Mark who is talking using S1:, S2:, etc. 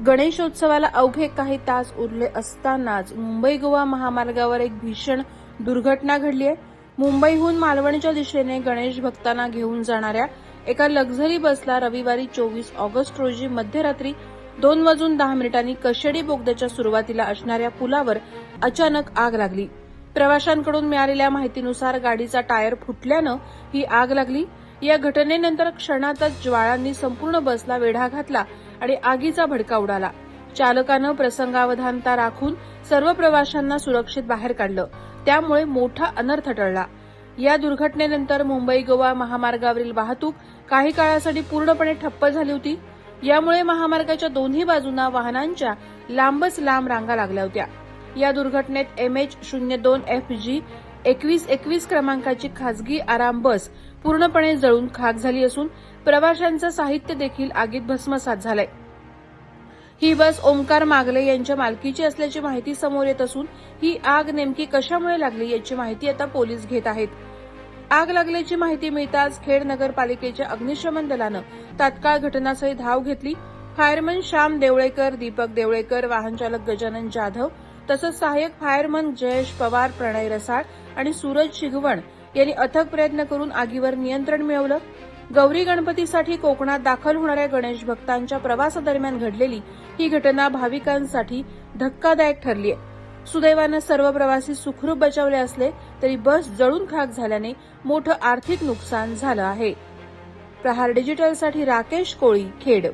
S1: गणेशोत्सवाला अवघे काही तास उरले असतानाच मुंबई गोवा महामार्गावर एक भीषण दुर्घटना घडली आहे. मुंबईहून मालवणच्या दिशेने गणेश भक्तांना घेऊन जाणाऱ्या एका लक्झरी बसला रविवारी चोवीस ऑगस्ट रोजी मध्यरात्री दोन वाजून दहा मिनिटांनी कशेडी बोगद्याच्या सुरुवातीला असणाऱ्या पुलावर अचानक आग लागली. प्रवाशांकडून मिळालेल्या माहितीनुसार गाडीचा टायर फुटल्यानं ही आग लागली. या घटनेनंतर क्षणातच ज्वाळांनी संपूर्ण बसला वेढा घातला. आणि आगीचा भडका उडाला. चालकानं प्रसंगावधानता राखून सर्व प्रवाशांना सुरक्षित बाहेर काढलं. त्यामुळे मोठा अनर्थ टळला. या दुर्घटनेनंतर मुंबई गोवा महामार्गावरील वाहतूक काही काळासाठी पूर्णपणे ठप्प झाली होती. यामुळे महामार्गाच्या दोन्ही बाजूंना वाहनांच्या लांबच लांब रांगा लागल्या होत्या. या दुर्घटनेत एम एच शून्य दोन एफ जी एकवीस एकवीस क्रमांकाची खासगी आराम बस पूर्णपणे जळून खाक झाली असून प्रवाशांचं साहित्य देखील आगीत भस्मसात झालंय. ही बस ओमकार मागले यांच्या मालकीची असल्याची माहिती समोर येत असून ही आग नेमकी कशामुळे लागली याची माहिती आता पोलीस घेत आहेत. आग लागल्याची माहिती मिळताच खेड नगरपालिकेच्या अग्निशमन दलानं तात्काळ घटनास्थळी धाव घेतली. फायरमन श्याम देवळेकर दीपक देवळेकर वाहनचालक गजानन जाधव तसंच सहाय्यक फायरमन जयेश पवार प्रणय रसाळ आणि सूरज शिगवण यांनी अथक प्रयत्न करून आगीवर नियंत्रण मिळवलं. गौरी गणपतीसाठी कोकणात दाखल होणाऱ्या गणेश भक्तांच्या प्रवासादरम्यान घडलेली ही घटना भाविकांसाठी धक्कादायक ठरली आहे. सुदैवानं सर्व प्रवासी सुखरूप बचावले असले तरी बस जळून खाक झाल्याने मोठं आर्थिक नुकसान झालं आहे. प्रहार डिजिटलसाठी राकेश कोळी खेड.